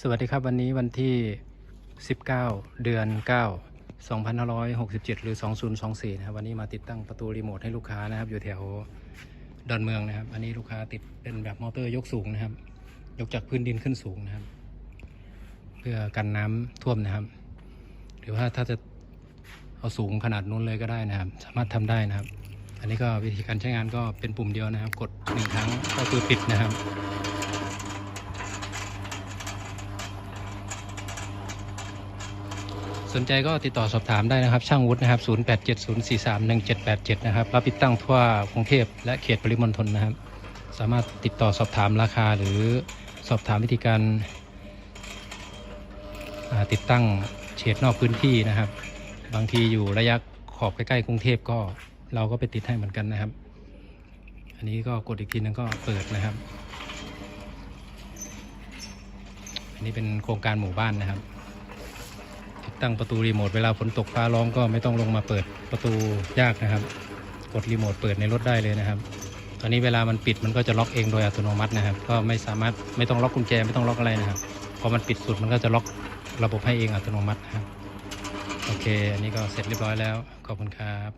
สวัสดีครับวันนี้วันที่ 19 เดือน 9 2567 หรือ 2024 นะครับวันนี้มาติดตั้งประตูรีโมทให้ลูกค้านะครับ อยู่แถวดอนเมืองนะครับ อันนี้ลูกค้าติดเป็นแบบมอเตอร์ยกสูงนะครับ ยกจากพื้นดินขึ้นสูงนะครับ เพื่อกันน้ำท่วมนะครับ หรือว่าถ้าจะเอาสูงขนาดนู้นเลยก็ได้นะครับ สามารถทำได้นะครับ อันนี้ก็วิธีการใช้งานก็เป็นปุ่มเดียวนะครับ กดหนึ่งครั้งก็คือปิดนะครับ สนใจก็ติดต่อสอบถามได้นะครับ ช่างวุฒินะครับ 0870431787 นะครับรับติดตั้งทั่วกรุงเทพและเขตปริมณฑลนะครับ สามารถติดต่อสอบถามราคาหรือสอบถามวิธีการติดตั้งเฉดนอกพื้นที่นะครับ บางทีอยู่ระยะขอบใกล้ๆกรุงเทพก็เราก็ไปติดให้เหมือนกันนะครับ อันนี้ก็กดอีกทีนึงก็เปิดนะครับ อันนี้เป็นโครงการหมู่บ้านนะครับ ตั้งประตูรีโมทเวลาฝนตกฟ้าร้องก็ไม่ต้องลงมาเปิดประตูยากนะครับ กดรีโมทเปิดในรถได้เลยนะครับ ตอนนี้เวลามันปิดมันก็จะล็อกเองโดยอัตโนมัตินะครับ ก็ไม่สามารถไม่ต้องล็อกกุญแจไม่ต้องล็อกอะไรนะครับพอมันปิดสุดมันก็จะล็อกระบบให้เองอัตโนมัตินะครับโอเค อันนี้ก็เสร็จเรียบร้อยแล้วขอบคุณครับ